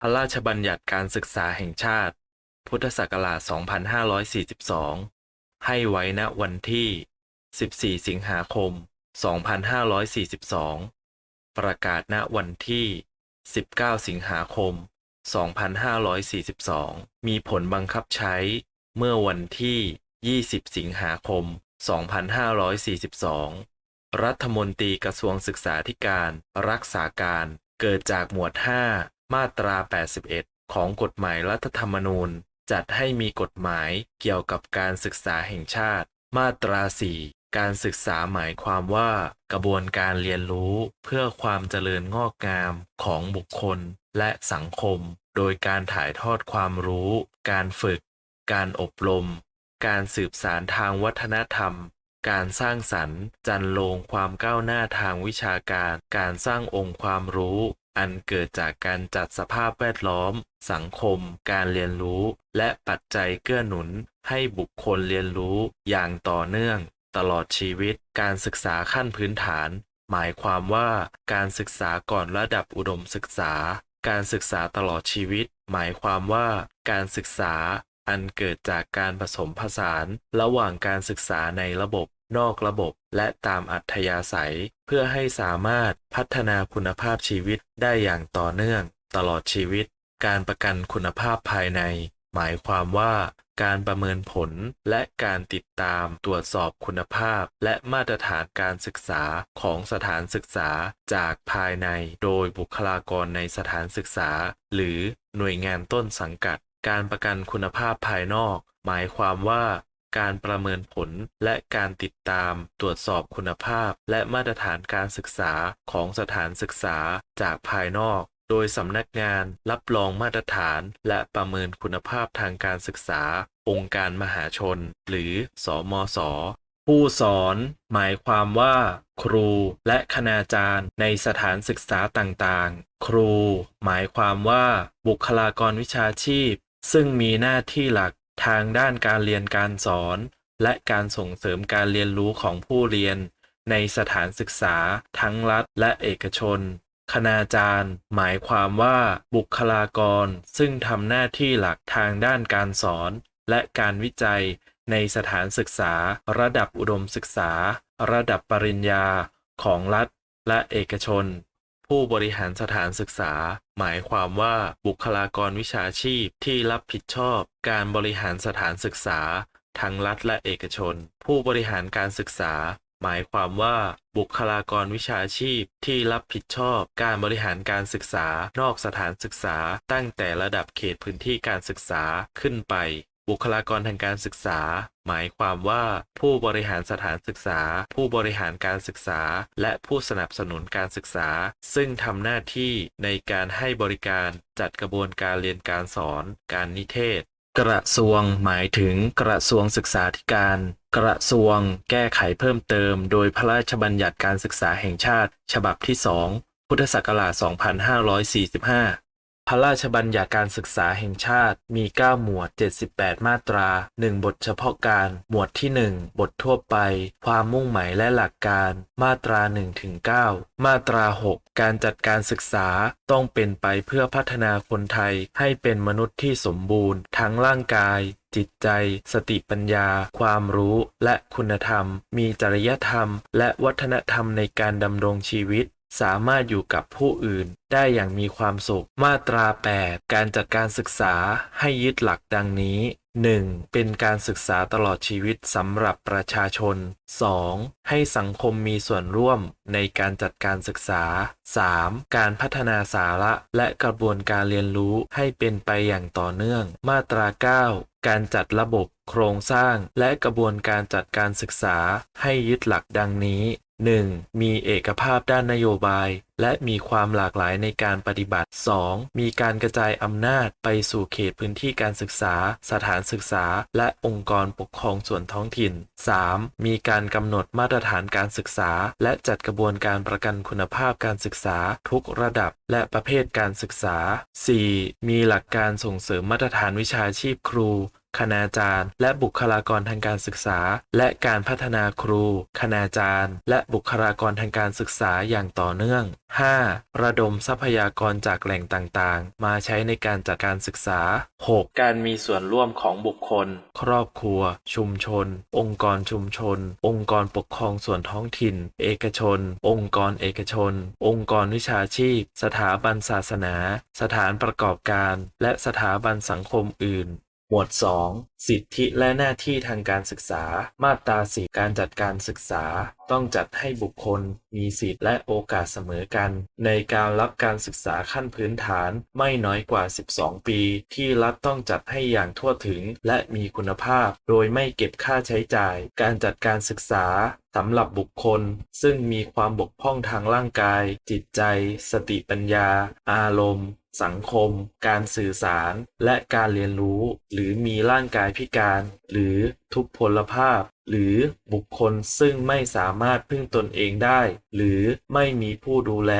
พระราชบัญญัติการศึกษาแห่งชาติ พุทธศักราช 2542 ให้ไว้ณวันที่ 14 สิงหาคม 2542 ประกาศณวันที่ 19 สิงหาคม 2542 มีผลบังคับใช้เมื่อวันที่ 20 สิงหาคม 2542 รัฐมนตรีกระทรวงศึกษาธิการรักษาการเกิดจากหมวด 5 มาตรา 81 ของกฎหมายรัฐธรรมนูญ จัดให้มีกฎหมายเกี่ยวกับการศึกษาแห่งชาติ มาตรา 4 การศึกษาหมายความว่า กระบวนการเรียนรู้เพื่อความเจริญงอกงามของบุคคลและสังคม โดยการถ่ายทอดความรู้ การฝึก การอบรม การสืบสารทางวัฒนธรรมการสร้างสรรค์ จันโลงความก้าวหน้าทางวิชาการ การสร้างองค์ความรู้ อันเกิดจากการจัดสภาพแวดล้อม สังคม การเรียนรู้ และปัจจัยเกื้อหนุน ให้บุคคลเรียนรู้อย่างต่อเนื่อง ตลอดชีวิต การศึกษาขั้นพื้นฐาน หมายความว่าการศึกษาก่อนระดับอุดมศึกษา การศึกษาตลอดชีวิต หมายความว่าการศึกษาอันเกิดจากการผสมผสาน ระหว่างการศึกษาในระบบ นอกระบบ และตามอัธยาศัย เพื่อให้สามารถพัฒนาคุณภาพชีวิตได้อย่างต่อเนื่องตลอดชีวิต การประกันคุณภาพภายใน หมายความว่าการประเมินผลและการติดตามตรวจสอบคุณภาพ และมาตรฐานการศึกษาของสถานศึกษาจากภายในโดยบุคลากรในสถานศึกษา หรือหน่วยงานต้นสังกัด การประกันคุณภาพภายนอก หมายความว่า การประเมินผล และการติดตาม ตรวจสอบคุณภาพ และมาตรฐานการศึกษาของสถานศึกษาจากภายนอก โดยสำนักงานรับรองมาตรฐาน และประเมินคุณภาพทางการศึกษา องค์การมหาชน หรือ สมสผู้สอนหมายความว่า ครูและคณาจารย์ในสถานศึกษาต่างๆ ครู หมายความว่าบุคลากรวิชาชีพ ซึ่งมีหน้าที่หลัก ทางด้านการเรียนการสอน และการส่งเสริมการเรียนรู้ของผู้เรียน ในสถานศึกษา ทั้งรัฐและเอกชน คณาจารย์ หมายความว่าบุคลากร ซึ่งทำหน้าที่หลักทางด้านการสอน และการวิจัย ในสถานศึกษา ระดับอุดมศึกษา ระดับปริญญา ของรัฐและเอกชน ผู้บริหารสถานศึกษา หมายความว่าบุคลากรวิชาชีพที่รับผิดชอบ การบริหารสถานศึกษา ทั้งรัฐและเอกชน ผู้บริหารการศึกษา หมายความว่าบุคลากรวิชาชีพที่รับผิดชอบ การบริหารการศึกษา นอกสถานศึกษา ตั้งแต่ระดับเขตพื้นที่การศึกษาขึ้นไป บุคลากรทางการศึกษา หมายความว่า ผู้บริหารสถานศึกษา ผู้บริหารการศึกษา และผู้สนับสนุนการศึกษา ซึ่งทำหน้าที่ในการให้บริการจัดกระบวนการเรียนการสอน การนิเทศ กระทรวงหมายถึงกระทรวงศึกษาธิการ กระทรวงแก้ไขเพิ่มเติม โดยพระราชบัญญัติการศึกษาแห่งชาติ ฉบับที่ 2 พุทธศักราช 2545 พระราชบัญญัติการศึกษาแห่งชาติ มี 9 หมวด 78 มาตรา 1 บทเฉพาะการ หมวดที่ 1 บททั่วไป ความมุ่งหมายและหลักการ มาตรา1ถึง9มาตรา 6 การจัดการศึกษาต้องเป็นไปเพื่อพัฒนาคนไทยให้เป็นมนุษย์ที่สมบูรณ์ ทั้งร่างกาย จิตใจ สติปัญญา ความรู้ และคุณธรรม มีจริยธรรม และวัฒนธรรมในการดำรงชีวิต สามารถอยู่กับผู้อื่นได้อย่างมีความสุข มาตรา 8 การจัดการศึกษาให้ยึดหลักดังนี้ 1. เป็นการศึกษาตลอดชีวิตสำหรับประชาชน 2. ให้สังคมมีส่วนร่วมในการจัดการศึกษา 3. การพัฒนาสาระและกระบวนการเรียนรู้ให้เป็นไปอย่างต่อเนื่อง มาตรา 9 การจัดระบบโครงสร้างและกระบวนการจัดการศึกษาให้ยึดหลักดังนี้ 1. มีเอกภาพด้านนโยบาย และมีความหลากหลายในการปฏิบัติ 2. มีการกระจายอำนาจไปสู่เขตพื้นที่การศึกษา สถานศึกษา และองค์กรปกครองส่วนท้องถิ่น 3. มีการกำหนดมาตรฐานการศึกษา และจัดกระบวนการประกันคุณภาพการศึกษาทุกระดับ และประเภทการศึกษา 4. มีหลักการส่งเสริมมาตรฐานวิชาชีพครู คณาจารย์ และบุคลากรทางการศึกษา และการพัฒนาครู คณาจารย์ และบุคลากรทางการศึกษาอย่างต่อเนื่อง 5. ระดมทรัพยากรจากแหล่งต่างๆ มาใช้ในการจัดการศึกษา 6. การมีส่วนร่วมของบุคคล ครอบครัว ชุมชน องค์กรชุมชน องค์กรปกครองส่วนท้องถิ่น เอกชน องค์กรเอกชน องค์กรวิชาชีพ สถาบันศาสนา สถานประกอบการ และสถาบันสังคมอื่น หมวด 2 สิทธิและหน้าที่ทางการศึกษา มาตราสีการจัดการศึกษา ต้องจัดให้บุคคล มีสิทธิและโอกาสเสมอกัน ในการรับการศึกษาขั้นพื้นฐานไม่น้อยกว่า 12 ปี ที่รัฐต้องจัดให้อย่างทั่วถึงและมีคุณภาพ โดยไม่เก็บค่าใช้จ่าย การจัดการศึกษาสำหรับบุคคล ซึ่งมีความบกพร่องทางร่างกาย จิตใจ สติปัญญา อารมณ์ สังคม การสื่อสาร และการเรียนรู้ หรือมีร่างกายพิการ หรือทุพพลภาพ หรือบุคคลซึ่งไม่สามารถพึ่งตนเองได้ หรือไม่มีผู้ดูแล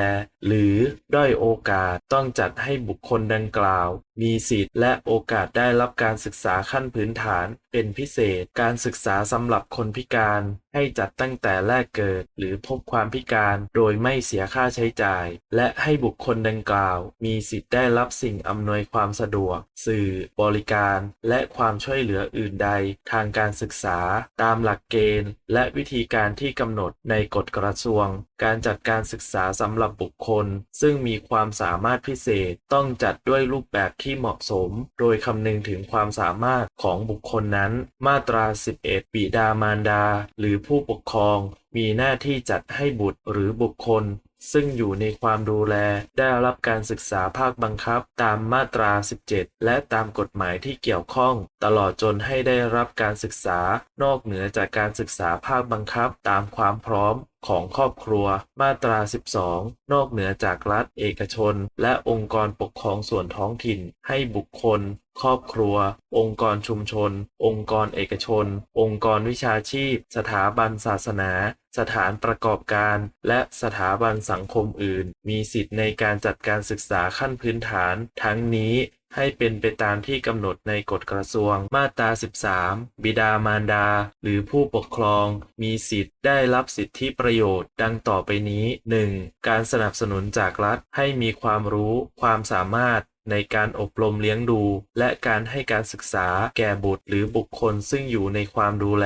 หรือด้อยโอกาสต้องจัดให้บุคคลดังกล่าว มีสิทธิ์และโอกาสได้รับการศึกษาขั้นพื้นฐานเป็นพิเศษ การศึกษาสำหรับคนพิการให้จัดตั้งแต่แรกเกิด หรือพบความพิการโดยไม่เสียค่าใช้จ่าย และให้บุคคลดังกล่าว มีสิทธิ์ได้รับสิ่งอำนวยความสะดวก สื่อ บริการ และความช่วยเหลืออื่นใด ทางการศึกษา ตามหลักเกณฑ์ และวิธีการที่กำหนดในกฎกระทรวง การจัดการศึกษาสำหรับบุคคล ซึ่งมีความสามารถพิเศษต้องจัดด้วยรูปแบบที่เหมาะสม โดยคำนึงถึงความสามารถของบุคคลนั้น มาตรา 11 บิดามารดา หรือผู้ปกครอง มีหน้าที่จัดให้บุตรหรือบุคคล ซึ่งอยู่ในความดูแล ได้รับการศึกษาภาคบังคับ ตามมาตรา 17 และตามกฎหมายที่เกี่ยวข้อง ตลอดจนให้ได้รับการศึกษา นอกเหนือจากการศึกษาภาคบังคับ ตามความพร้อม ของครอบครัว มาตรา 12 นอกเหนือจากรัฐเอกชน และองค์กรปกครองส่วนท้องถิ่น ให้บุคคล ครอบครัว องค์กรชุมชน องค์กรเอกชน องค์กรวิชาชีพ สถาบันศาสนา สถานประกอบการ และสถาบันสังคมอื่น มีสิทธิ์ในการจัดการศึกษาขั้นพื้นฐาน ทั้งนี้ ให้เป็นไปตามที่กำหนดในกฎกระทรวงมาตรา 13 บิดามารดา หรือผู้ปกครอง มีสิทธิ์ได้รับสิทธิประโยชน์ ดังต่อไปนี้ 1. การสนับสนุนจากรัฐให้มีความรู้ ความสามารถในการอบรมเลี้ยงดู และการให้การศึกษาแก่บุตรหรือบุคคลซึ่งอยู่ในความดูแล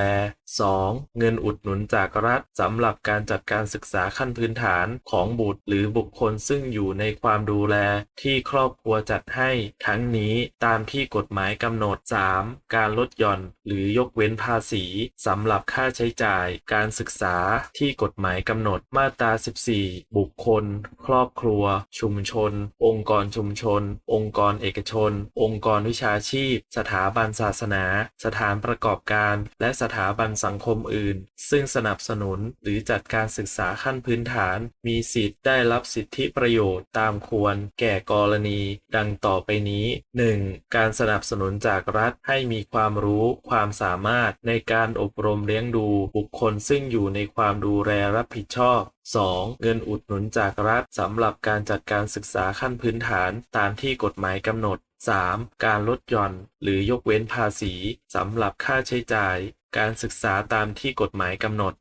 2. เงินอุดหนุนจากรัฐสำหรับการจัดการศึกษาขั้นพื้นฐานของบุตรหรือบุคคลซึ่งอยู่ในความดูแลที่ครอบครัวจัดให้ทั้งนี้ตามที่กฎหมายกำหนด 3. การลดหย่อนหรือยกเว้นภาษีสำหรับค่าใช้จ่ายการศึกษาที่กฎหมายกำหนดมาตรา 14 บุคคล ครอบครัว ชุมชน องค์กรชุมชน องค์กรเอกชน องค์กรวิชาชีพ สถาบันศาสนา สถานประกอบการ และสถาบันสังคมอื่น ซึ่งสนับสนุนหรือจัดการศึกษาขั้นพื้นฐาน มีสิทธิ์ได้รับสิทธิประโยชน์ตามควร แก่กรณี ดังต่อไปนี้ 1. การสนับสนุนจากรัฐให้มีความรู้ความสามารถในการอบรมเลี้ยงดู บุคคลซึ่งอยู่ในความดูแลรับผิดชอบ 2. เงินอุดหนุนจากรัฐสำหรับการจัดการศึกษาขั้นพื้นฐานตามที่กฎหมายกำหนด 3. การลดหย่อน หรือยกเว้นภาษีสำหรับค่าใช้จ่าย การศึกษาตามที่กฎหมายกำหนด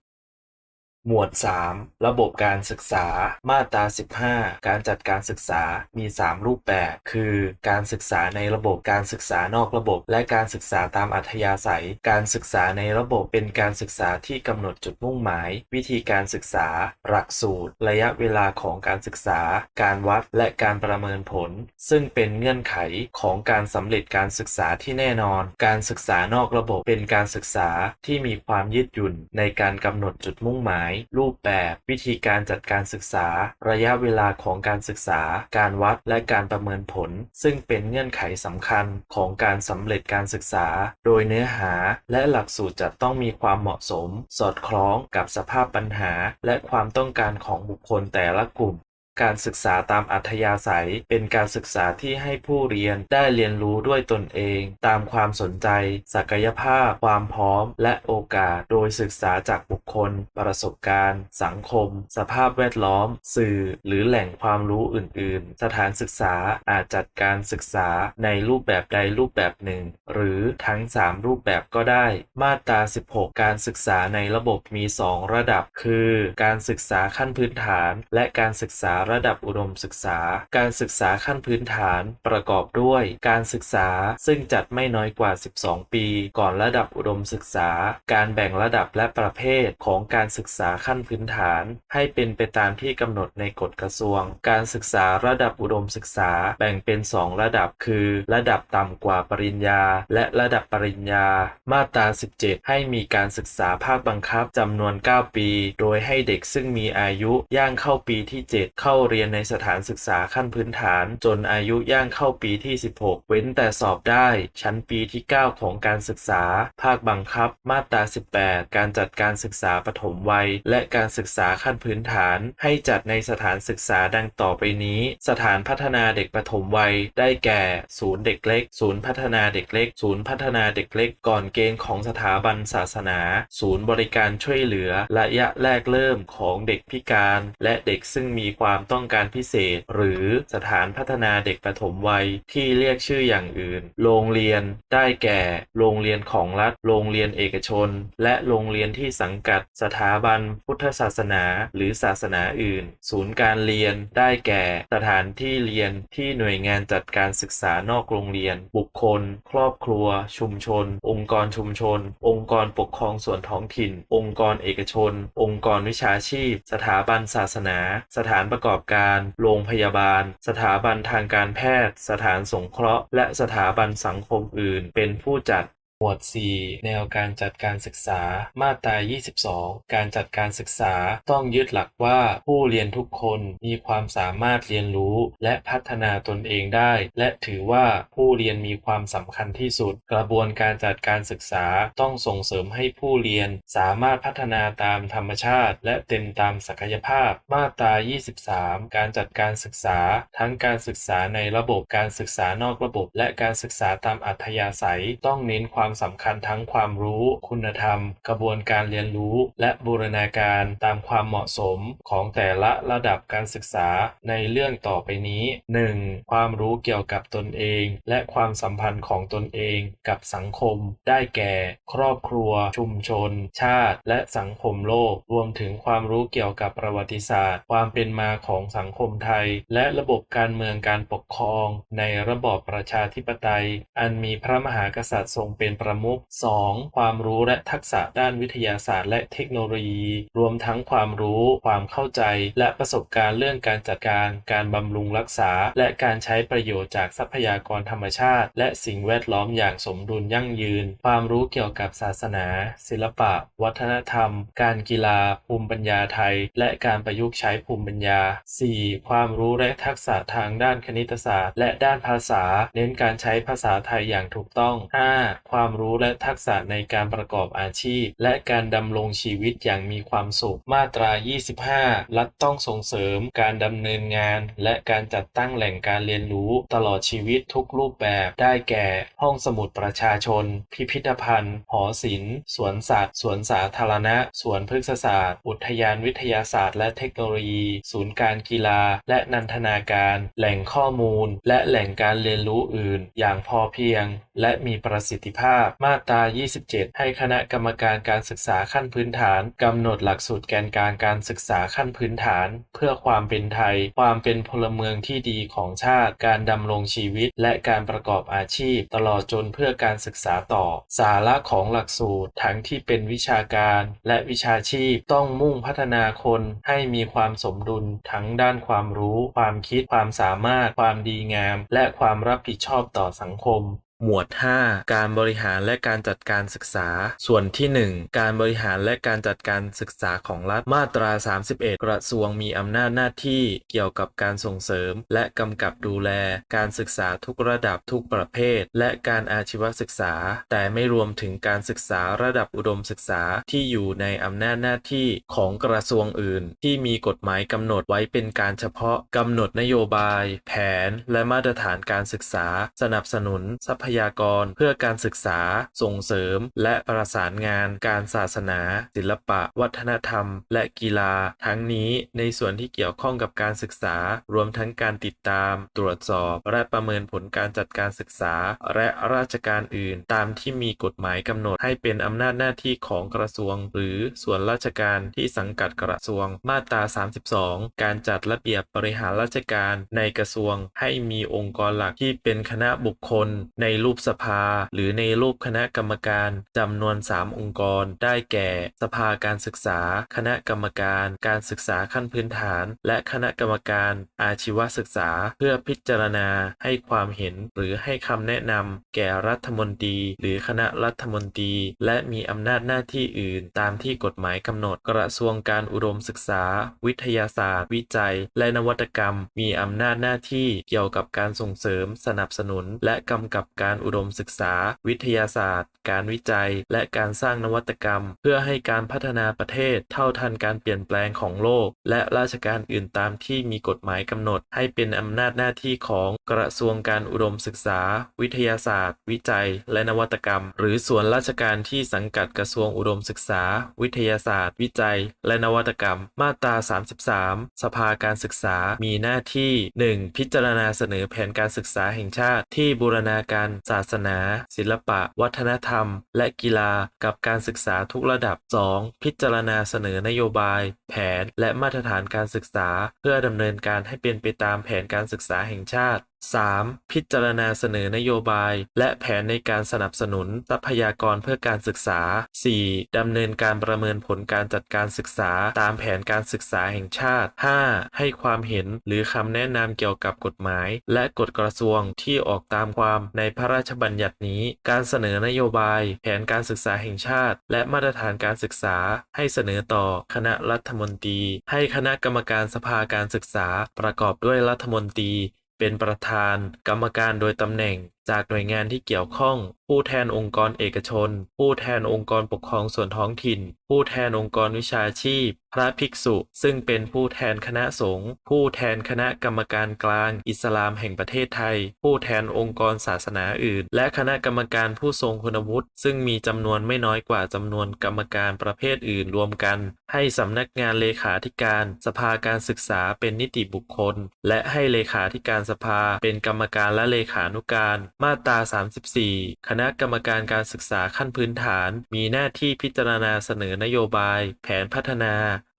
หมวด 3 ระบบการศึกษา มาตรา 15 การจัดการศึกษา มี 3 รูปแบบ คือ การศึกษาในระบบ การศึกษานอกระบบ และการศึกษาตามอัธยาศัย การศึกษาในระบบเป็นการศึกษาที่กำหนดจุดมุ่งหมาย วิธีการศึกษา หลักสูตร ระยะเวลาของการศึกษา การวัด และการประเมินผล ซึ่งเป็นเงื่อนไขของการสำเร็จการศึกษาที่แน่นอน การศึกษานอกระบบเป็นการศึกษาที่มีความยืดหยุ่นในการกำหนดจุดมุ่งหมายรูปแบบ วิธีการจัดการศึกษา ระยะเวลาของการศึกษา การวัดและการประเมินผล ซึ่งเป็นเงื่อนไขสำคัญของการสำเร็จการศึกษา โดยเนื้อหาและหลักสูตรจะต้องมีความเหมาะสม สอดคล้องกับสภาพปัญหา และความต้องการของบุคคลแต่ละกลุ่ม การศึกษาตามอัธยาศัย เป็นการศึกษาที่ให้ผู้เรียนได้เรียนรู้ด้วยตนเอง ตามความสนใจ ศักยภาพ ความพร้อม และโอกาส โดยศึกษาจากบุคคล ประสบการณ์ สังคม สภาพแวดล้อม สื่อ หรือแหล่งความรู้อื่น ๆ สถานศึกษาอาจจัดการศึกษาในรูปแบบใดรูปแบบหนึ่ง หรือทั้ง 3 รูปแบบก็ได้ มาตรา 16 การศึกษาในระบบมี 2 ระดับ คือ การศึกษาขั้นพื้นฐาน และการศึกษาระดับอุดมศึกษา การศึกษาขั้นพื้นฐานประกอบด้วย การศึกษาซึ่งจัดไม่น้อยกว่า 12 ปี ก่อนระดับอุดมศึกษา การแบ่งระดับและประเภทของการศึกษาขั้นพื้นฐาน ให้เป็นไปตามที่กำหนดในกฎกระทรวง การศึกษาระดับอุดมศึกษาแบ่งเป็น 2 ระดับคือ ระดับต่ำกว่าปริญญา และระดับปริญญา มาตรา 17 ให้มีการศึกษาภาคบังคับจำนวน 9 ปี โดยให้เด็กซึ่งมีอายุย่างเข้าปีที่ 7 เข้าเรียนในสถานศึกษาขั้นพื้นฐาน จนอายุย่างเข้าปีที่ 16 เว้นแต่สอบได้ ชั้นปีที่ 9 ของการศึกษา ภาคบังคับ มาตรา 18 การจัดการศึกษาปฐมวัย และการศึกษาขั้นพื้นฐาน ให้จัดในสถานศึกษาดังต่อไปนี้ สถานพัฒนาเด็กปฐมวัย ได้แก่ ศูนย์เด็กเล็ก ศูนย์พัฒนาเด็กเล็ก ศูนย์พัฒนาเด็กเล็ก ก่อนเกณฑ์ของสถาบันศาสนา ศูนย์บริการช่วยเหลือ ระยะแรกเริ่มของเด็กพิการ และเด็กซึ่งมีความต้องการพิเศษ หรือสถานพัฒนาเด็กปฐมวัยที่เรียกชื่ออย่างอื่น โรงเรียนได้แก่ โรงเรียนของรัฐ โรงเรียนเอกชน และโรงเรียนที่สังกัด สถาบันพุทธศาสนา หรือศาสนาอื่น ศูนย์การเรียนได้แก่ สถานที่เรียนที่หน่วยงานจัดการศึกษานอกโรงเรียน บุคคล ครอบครัว ชุมชน องค์กรชุมชน องค์กรปกครองส่วนท้องถิ่น องค์กรเอกชน องค์กรวิชาชีพ สถาบันศาสนา สถานประกอบการ โรงพยาบาล สถาบันทางการแพทย์ สถานสงเคราะห์ และสถาบันสังคมอื่น เป็นผู้จัด มวด 4 แนวการจัดการศึกษา มาตรา 22 การจัดการศึกษาต้องยึดหลักว่าผู้เรียนทุกคนมีความสามารถเรียนรู้ และพัฒนาตนเองได้ และถือว่าผู้เรียนมีความสำคัญที่สุด กระบวนการจัดการศึกษาต้องส่งเสริมให้ผู้เรียนสามารถพัฒนาตามธรรมชาติ และเต็มตามศักยภาพ มาตรา 23 การจัดการศึกษา ทั้งการศึกษาในระบบการศึกษานอกระบบ และการศึกษาตามอัธยาศัยต้องเน้นความสำคัญทั้งความรู้ คุณธรรม กระบวนการเรียนรู้ และบูรณาการตามความเหมาะสมของแต่ละระดับการศึกษาในเรื่องต่อไปนี้ 1. ความรู้เกี่ยวกับตนเอง และความสัมพันธ์ของตนเองกับสังคม ได้แก่ ครอบครัว ชุมชน ชาติ และสังคมโลก รวมถึงความรู้เกี่ยวกับประวัติศาสตร์ ความเป็นมาของสังคมไทย และระบบการเมืองการปกครอง ในระบอบประชาธิปไตย อันมีพระมหากษัตริย์ทรงเป็นประมุข 2. ความรู้และทักษะด้านวิทยาศาสตร์และเทคโนโลยี รวมทั้งความรู้ ความเข้าใจ และประสบการณ์เรื่องการจัดการ การบำรุงรักษา และการใช้ประโยชน์จากทรัพยากรธรรมชาติ และสิ่งแวดล้อมอย่างสมดุลยั่งยืน ความรู้เกี่ยวกับศาสนา ศิลปะ วัฒนธรรม การกีฬา ภูมิปัญญาไทย และการประยุกต์ใช้ภูมิปัญญา 4. ความรู้และทักษะทางด้านคณิตศาสตร์ และด้านภาษา เน้นการใช้ภาษาไทยอย่างถูกต้อง 5. ความความรู้และทักษะในการประกอบอาชีพ และการดำรงชีวิตอย่างมีความสุข มาตรา 25 รัฐต้องส่งเสริมการดำเนินงาน และการจัดตั้งแหล่งการเรียนรู้ตลอดชีวิตทุกรูปแบบ ได้แก่ ห้องสมุดประชาชน พิพิธภัณฑ์ หอศิลป์ สวนสัตว์ สวนสาธารณะ สวนพฤกษศาสตร์ อุทยานวิทยาศาสตร์ และเทคโนโลยี ศูนย์การกีฬา และนันทนาการ แหล่งข้อมูล และแหล่งการเรียนรู้อื่น อย่างพอเพียงและมีประสิทธิภาพ มาตรา 27 ให้คณะกรรมการการศึกษาขั้นพื้นฐานกำหนดหลักสูตรแกนกลางการศึกษาขั้นพื้นฐาน เพื่อความเป็นไทย ความเป็นพลเมืองที่ดีของชาติ การดำรงชีวิต และการประกอบอาชีพ ตลอดจนเพื่อการศึกษาต่อ สาระของหลักสูตรทั้งที่เป็นวิชาการ และวิชาชีพต้องมุ่งพัฒนาคนให้มีความสมดุลทั้งด้านความรู้ ความคิดความสามารถ ความดีงาม และความรับผิดชอบต่อสังคม หมวด 5 การบริหารและการจัดการศึกษา ส่วนที่ 1 การบริหารและการจัดการศึกษาของรัฐ มาตรา 31 กระทรวงมีอำนาจหน้าที่เกี่ยวกับการส่งเสริม และกำกับดูแล การศึกษาทุกระดับทุกประเภท และการอาชีวศึกษา แต่ไม่รวมถึงการศึกษาระดับอุดมศึกษาที่อยู่ในอำนาจหน้าที่ของกระทรวงอื่น ที่มีกฎหมายกำหนดไว้เป็นการเฉพาะกำหนดนโยบาย แผน และมาตรฐานการศึกษา สนับสนุนทรัพยากร เพื่อการศึกษา ส่งเสริม และประสานงาน การศาสนา ศิลปะ วัฒนธรรม และกีฬา ทั้งนี้ในส่วนที่เกี่ยวข้องกับการศึกษา รวมทั้งการติดตาม ตรวจสอบ และประเมินผลการจัดการศึกษา และราชการอื่น ตามที่มีกฎหมายกำหนดให้เป็นอำนาจหน้าที่ของกระทรวง หรือส่วนราชการที่สังกัดกระทรวง มาตรา 32 การจัดระเบียบบริหารราชการในกระทรวงให้มีองค์กรหลักที่เป็นคณะบุคคลในรูปสภา หรือในรูปคณะกรรมการจำนวน 3 องค์กร ได้แก่ สภาการศึกษา คณะกรรมการ การศึกษาขั้นพื้นฐาน และคณะกรรมการอาชีวศึกษา เพื่อพิจารณาให้ความเห็นหรือให้คำแนะนำแก่รัฐมนตรี หรือคณะรัฐมนตรี และมีอำนาจหน้าที่อื่น ตามที่กฎหมายกำหนด กระทรวงการอุดมศึกษา วิทยาศาสตร์ วิจัย และนวัตกรรม มีอำนาจหน้าที่เกี่ยวกับการส่งเสริม สนับสนุน และกำกับการอุดมศึกษา วิทยาศาสตร์ การวิจัย และการสร้างนวัตกรรม เพื่อให้การพัฒนาประเทศเท่าทันการเปลี่ยนแปลงของโลก และราชการอื่นตามที่มีกฎหมายกำหนด ให้เป็นอำนาจหน้าที่ของกระทรวงการอุดมศึกษา วิทยาศาสตร์ วิจัย และนวัตกรรม หรือส่วนราชการที่สังกัดกระทรวงอุดมศึกษา วิทยาศาสตร์ วิจัย และนวัตกรรม มาตรา 33 สภาการศึกษามีหน้าที่ 1. พิจารณาเสนอแผนการศึกษาแห่งชาติที่บูรณาการศาสนา ศิลปะ วัฒนธรรม และกีฬากับการศึกษาทุกระดับ 2. พิจารณาเสนอนโยบาย แผน และมาตรฐานการศึกษา เพื่อดำเนินการให้เป็นไปตามแผนการศึกษาแห่งชาติ 3. พิจารณาเสนอนโยบาย และแผนในการสนับสนุนทรัพยากรเพื่อการศึกษา 4. ดำเนินการประเมินผลการจัดการศึกษา ตามแผนการศึกษาแห่งชาติ 5. ให้ความเห็นหรือคำแนะนำเกี่ยวกับกฎหมาย และกฎกระทรวงที่ออกตามความในพระราชบัญญัตินี้ การเสนอนโยบาย แผนการศึกษาแห่งชาติ และมาตรฐานการศึกษา ให้เสนอต่อคณะรัฐมนตรี ให้คณะกรรมการสภาการศึกษา ประกอบด้วยรัฐมนตรี เป็นประธานกรรมการโดยตำแหน่งจากหน่วยงานที่เกี่ยวข้อง ผู้แทนองค์กรเอกชน ผู้แทนองค์กรปกครองส่วนท้องถิ่น ผู้แทนองค์กรวิชาชีพ พระภิกษุ ซึ่งเป็นผู้แทนคณะสงฆ์ ผู้แทนคณะกรรมการกลาง อิสลามแห่งประเทศไทย ผู้แทนองค์กรศาสนาอื่น และคณะกรรมการผู้ทรงคุณวุฒิ ซึ่งมีจำนวนไม่น้อยกว่าจำนวนกรรมการประเภทอื่นรวมกัน ให้สำนักงานเลขาธิการ สภาการศึกษาเป็นนิติบุคคล และให้เลขาธิการสภาเป็นกรรมการและเลขานุการมาตรา 34 คณะกรรมการการศึกษาขั้นพื้นฐาน มีหน้าที่พิจารณาเสนอนโยบาย แผนพัฒนา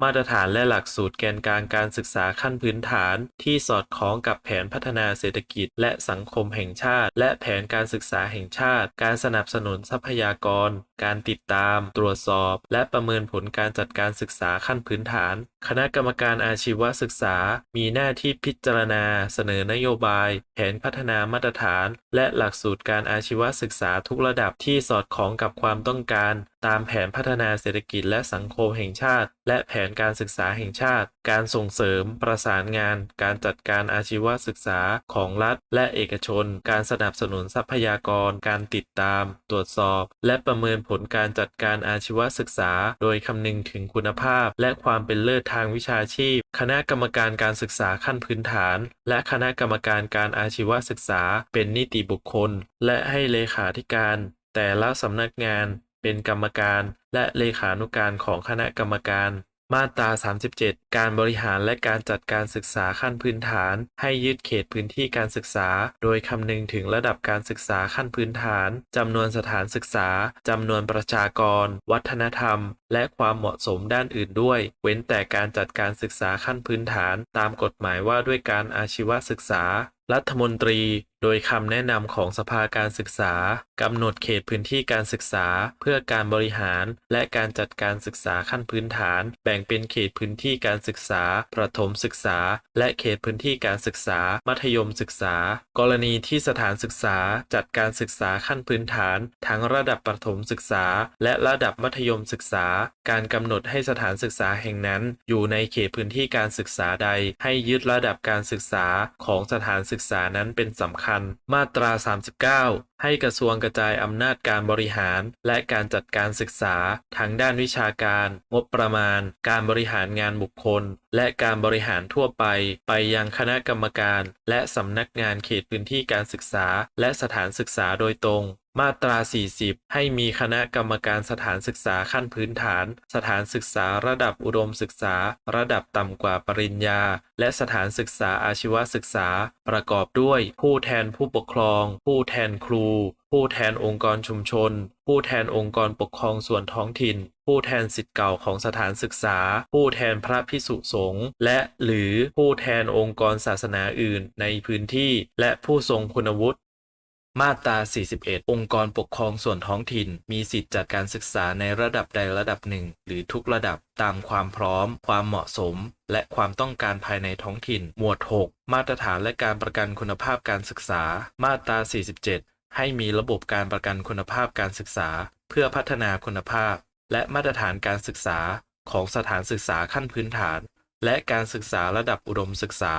มาตรฐานและหลักสูตรแกนกลางการศึกษาขั้นพื้นฐาน ที่สอดคล้องกับแผนพัฒนาเศรษฐกิจ และสังคมแห่งชาติ และแผนการศึกษาแห่งชาติ การสนับสนุนทรัพยากร การติดตาม ตรวจสอบ และประเมินผลการจัดการศึกษาขั้นพื้นฐาน คณะกรรมการอาชีวศึกษา มีหน้าที่พิจารณา เสนอนโยบาย แผนพัฒนามาตรฐาน และหลักสูตรการอาชีวศึกษาทุกระดับที่สอดคล้องกับความต้องการ ตามแผนพัฒนาเศรษฐกิจและสังคมแห่งชาติ และแผนการศึกษาแห่งชาติ การส่งเสริม ประสานงาน การจัดการอาชีวศึกษาของรัฐ และเอกชน การสนับสนุนทรัพยากร การติดตาม ตรวจสอบ และประเมินผลการจัดการอาชีวศึกษา โดยคำนึงถึงคุณภาพ และความเป็นเลิศทางวิชาชีพ คณะกรรมการการศึกษาขั้นพื้นฐาน และคณะกรรมการการอาชีวศึกษา เป็นนิติบุคคล และให้เลขาธิการ แต่ละสำนักงาน เป็นกรรมการ และเลขานุการของคณะกรรมการ มาตรา 37 การบริหารและการจัดการศึกษาขั้นพื้นฐาน ให้ยึดเขตพื้นที่การศึกษา โดยคำนึงถึงระดับการศึกษาขั้นพื้นฐานจำนวนสถานศึกษาจำนวนประชากร วัฒนธรรม และความเหมาะสมด้านอื่นด้วย เว้นแต่การจัดการศึกษาขั้นพื้นฐาน ตามกฎหมายว่าด้วยการอาชีวศึกษารัฐมนตรี โดยคำแนะนำของสภาการศึกษากำหนดเขตพื้นที่การศึกษา เพื่อการบริหาร และการจัดการศึกษาขั้นพื้นฐาน แบ่งเป็นเขตพื้นที่การศึกษา ประถมศึกษา และเขตพื้นที่การศึกษา มัธยมศึกษา กรณีที่สถานศึกษา จัดการศึกษาขั้นพื้นฐาน ทั้งระดับประถมศึกษา และระดับมัธยมศึกษา การกำหนดให้สถานศึกษาแห่งนั้น อยู่ในเขตพื้นที่การศึกษาใด ให้ยึดระดับการศึกษาของสถานศึกษานั้นเป็นสำคัญ มาตรา 39 ให้กระทรวงกระจายอำนาจการบริหาร และการจัดการศึกษาทั้งด้านวิชาการ งบประมาณ การบริหารงานบุคคล และการบริหารทั่วไป ไปยังคณะกรรมการ และสำนักงานเขตพื้นที่การศึกษา และสถานศึกษาโดยตรง มาตรา 40 ให้มีคณะกรรมการสถานศึกษาขั้นพื้นฐาน สถานศึกษาระดับอุดมศึกษา ระดับต่ำกว่าปริญญา และสถานศึกษาอาชีวศึกษา ประกอบด้วย ผู้แทนผู้ปกครอง ผู้แทนครู ผู้แทนองค์กรชุมชน ผู้แทนองค์กรปกครองส่วนท้องถิ่น ผู้แทนสิทธิ์เก่าของสถานศึกษา ผู้แทนพระพิสุสงฆ์และหรือผู้แทนองค์กรศาสนาอื่นในพื้นที่ และผู้ทรงคุณวุฒิ มาตรา 41 องค์กรปกครองส่วนท้องถิ่น มีสิทธิจัดการศึกษาในระดับใดระดับหนึ่ง หรือทุกระดับตามความพร้อม ความเหมาะสม และความต้องการภายในท้องถิ่น หมวด 6 มาตรฐานและการประกันคุณภาพการศึกษา มาตรา 47 ให้มีระบบการประกันคุณภาพการศึกษา เพื่อพัฒนาคุณภาพ และมาตรฐานการศึกษาของสถานศึกษาขั้นพื้นฐาน และการศึกษาระดับอุดมศึกษา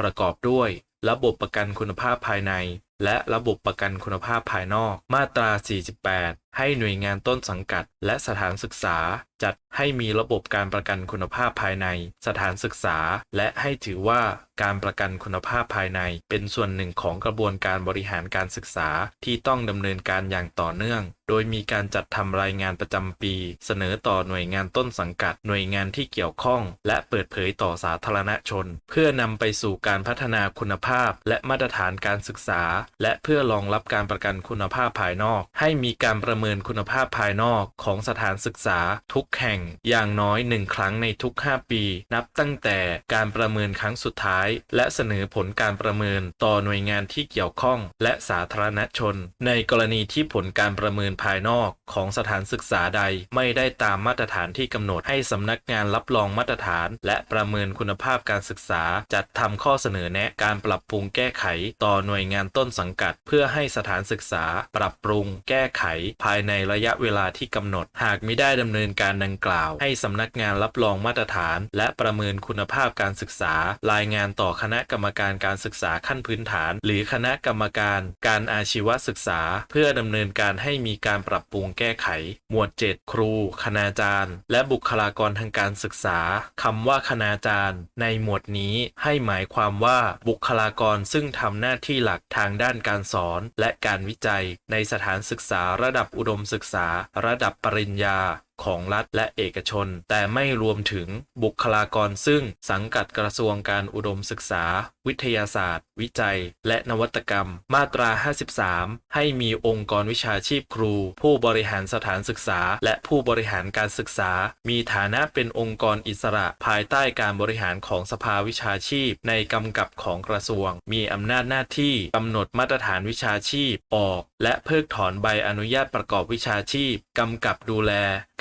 ประกอบด้วย ระบบประกันคุณภาพภายใน และระบบประกันคุณภาพภายนอกมาตรา 48 ให้หน่วยงานต้นสังกัด และสถานศึกษา จัดให้มีระบบการประกันคุณภาพภายใน สถานศึกษา และให้ถือว่าการประกันคุณภาพภายใน เป็นส่วนหนึ่งของกระบวนการบริหารการศึกษาที่ต้องดำเนินการอย่างต่อเนื่อง โดยมีการจัดทำรายงานประจำปี เสนอต่อหน่วยงานต้นสังกัด หน่วยงานที่เกี่ยวข้อง และเปิดเผยต่อสาธารณชน เพื่อนำไปสู่การพัฒนาคุณภาพ และมาตรฐานการศึกษา และเพื่อรองรับการประกันคุณภาพภายนอก ให้มีการประเมินคุณภาพภายนอกของสถานศึกษาทุกแห่งอย่างน้อยหนึ่งครั้งในทุก 5 ปี นับตั้งแต่การประเมินครั้งสุดท้าย และเสนอผลการประเมินต่อหน่วยงานที่เกี่ยวข้อง และสาธารณชน ในกรณีที่ผลการประเมินภายนอกของสถานศึกษาใดไม่ได้ตามมาตรฐานที่กำหนดให้สำนักงานรับรองมาตรฐาน และประเมินคุณภาพการศึกษา จัดทำข้อเสนอแนะการปรับปรุงแก้ไข ต่อหน่วยงานต้นสังกัด เพื่อให้สถานศึกษา ปรับปรุง แก้ไขภายในระยะเวลาที่กำหนด หากไม่ได้ดำเนินการดังกล่าว ให้สำนักงานรับรองมาตรฐาน และประเมินคุณภาพการศึกษา รายงานต่อคณะกรรมการการศึกษาขั้นพื้นฐาน หรือคณะกรรมการการอาชีวศึกษา เพื่อดำเนินการให้มีการปรับปรุงแก้ไข หมวด 7 ครู คณาจารย์ และบุคลากรทางการศึกษาคำว่าคณาจารย์ ในหมวดนี้ให้หมายความว่าบุคลากรซึ่งทำหน้าที่หลักทางด้านการสอน และการวิจัย ในสถานศึกษาระดับอุดมศึกษาระดับปริญญาของรัฐและเอกชน แต่ไม่รวมถึงบุคลากรซึ่งสังกัดกระทรวงการอุดมศึกษา วิทยาศาสตร์ วิจัย และนวัตกรรม มาตรา 53 ให้มีองค์กรวิชาชีพครู ผู้บริหารสถานศึกษา และผู้บริหารการศึกษา มีฐานะเป็นองค์กรอิสระภายใต้การบริหารของสภาวิชาชีพ ในกำกับของกระทรวง มีอำนาจหน้าที่กำหนดมาตรฐานวิชาชีพออก และเพิกถอนใบอนุญาตประกอบวิชาชีพ กำกับดูแล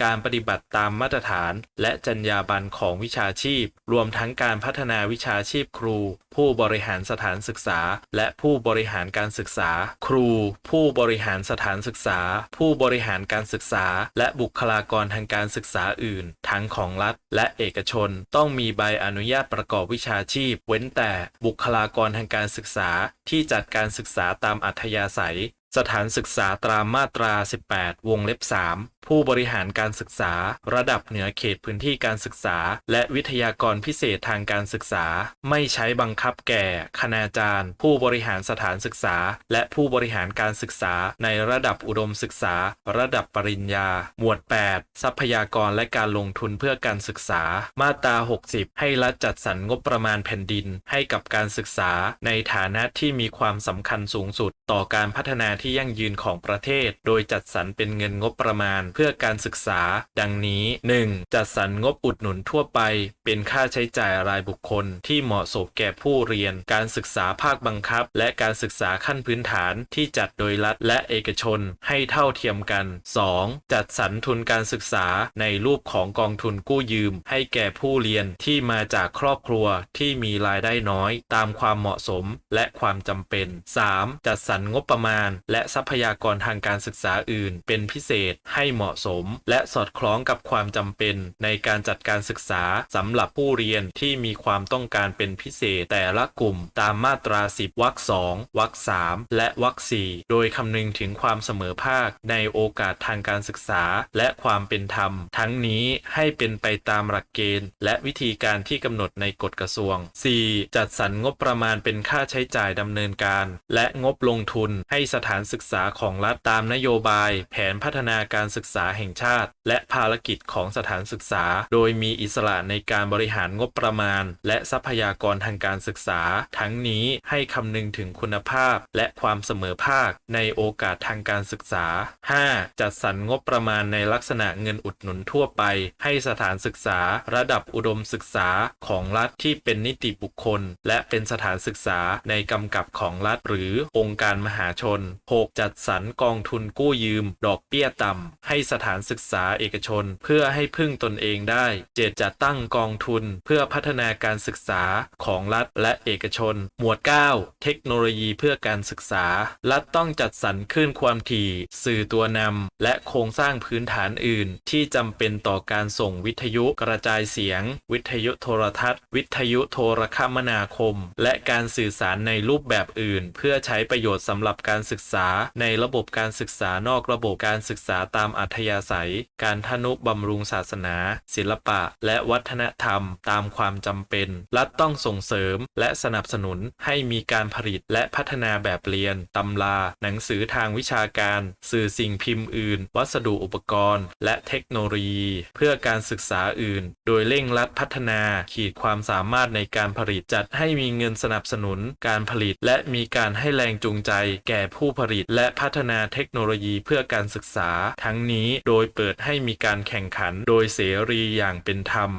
การปฏิบัติตามมาตรฐาน และจรรยาบรรณของวิชาชีพ รวมทั้งการพัฒนาวิชาชีพครู ผู้บริหารสถานศึกษา และผู้บริหารการศึกษา ครู ผู้บริหารสถานศึกษา ผู้บริหารการศึกษา และบุคลากรทางการศึกษาอื่น ทั้งของรัฐ และเอกชน ต้องมีใบอนุญาตประกอบวิชาชีพ เว้นแต่บุคลากรทางการศึกษาที่จัดการศึกษาตามอัธยาศัย สถานศึกษาตามมาตรา 18 วงเล็บ 3 ผู้บริหารการศึกษา ระดับเหนือเขตพื้นที่การศึกษา และวิทยากรพิเศษทางการศึกษา ไม่ใช้บังคับแก่ คณาจารย์ ผู้บริหารสถานศึกษา และผู้บริหารการศึกษา ในระดับอุดมศึกษา ระดับปริญญา หมวด 8 ทรัพยากรและการลงทุนเพื่อการศึกษา มาตรา 60 ให้รัฐจัดสรรงบประมาณแผ่นดิน ให้กับการศึกษา ในฐานะที่มีความสำคัญสูงสุด ต่อการพัฒนาที่ยั่งยืนของประเทศ โดยจัดสรรเป็นเงินงบประมาณเพื่อการศึกษา ดังนี้ 1. จัดสรรงบอุดหนุนทั่วไป เป็นค่าใช้จ่ายรายบุคคล ที่เหมาะสมแก่ผู้เรียน การศึกษาภาคบังคับ และการศึกษาขั้นพื้นฐานที่จัดโดยรัฐและเอกชนให้เท่าเทียมกัน 2. จัดสรรทุนการศึกษาในรูปของกองทุนกู้ยืม ให้แก่ผู้เรียนที่มาจากครอบครัวที่มีรายได้น้อย ตามความเหมาะสมและความจำเป็น 3. จัดสรรงบประมาณ และทรัพยากรทางการศึกษาอื่น เป็นพิเศษให้เหมาะสม และสอดคล้องกับความจำเป็น ในการจัดการศึกษาสำหรับผู้เรียนที่มีความต้องการเป็นพิเศษแต่ละกลุ่มตามมาตรา 10วรรคสองวรรคสามและวรรคสี่โดยคำนึงถึงความเสมอภาคในโอกาสทางการศึกษาและความเป็นธรรม ทั้งนี้ให้เป็นไปตามหลักเกณฑ์ และวิธีการที่กำหนดในกฎกระทรวง 4. จัดสรรงบประมาณเป็นค่าใช้จ่ายดำเนินการ และงบลงทุน ให้สถานศึกษาของรัฐตามนโยบาย แผนพัฒนาการศึกษาแห่งชาติ และภารกิจของสถานศึกษา โดยมีอิสระในการบริหารงบประมาณ และทรัพยากรทางการศึกษา ทั้งนี้ให้คำนึงถึงคุณภาพ และความเสมอภาคในโอกาสทางการศึกษา 5. จัดสรรงบประมาณในลักษณะเงินอุดหนุนทั่วไป ให้สถานศึกษาระดับอุดมศึกษาของรัฐที่เป็นนิติบุคคล และเป็นสถานศึกษาในกำกับของรัฐหรือองค์การมหาชน 6. จัดสรรกองทุนกู้ยืม ดอกเบี้ยต่ำ ให้สถานศึกษาเอกชน เพื่อให้พึ่งตนเองได้ 7. จัดตั้งกองทุนเพื่อพัฒนาการศึกษาของรัฐและเอกชน หมวด 9 เทคโนโลยีเพื่อการศึกษา รัฐต้องจัดสรรคลื่นความถี่ สื่อตัวนำและโครงสร้างพื้นฐานอื่น ที่จำเป็นต่อการส่งวิทยุกระจายเสียง วิทยุโทรทัศน์ วิทยุโทรคมนาคม และการสื่อสารในรูปแบบอื่น เพื่อใช้ประโยชน์สำหรับการศึกษาในระบบการศึกษานอกระบบการศึกษาตามอัธยาศัย การทนุบำรุงศาสนา ศิลปะ และวัฒนธรรม ตามความจำเป็น รัฐต้องส่งเสริมและสนับสนุนให้มีการผลิตและพัฒนาแบบเรียน ตำรา หนังสือทางวิชาการ สื่อสิ่งพิมพ์อื่น วัสดุอุปกรณ์ และเทคโนโลยี เพื่อการศึกษาอื่น โดยเร่งรัดพัฒนาขีดความสามารถในการผลิตจัดให้มีเงินสนับสนุน การผลิตและมีการให้แรงจูงใจแก่ผู้ผลิต และพัฒนาเทคโนโลยีเพื่อการศึกษา ทั้งนี้โดยเปิดให้มีการแข่งขันโดยเสรีอย่างเป็นธรรม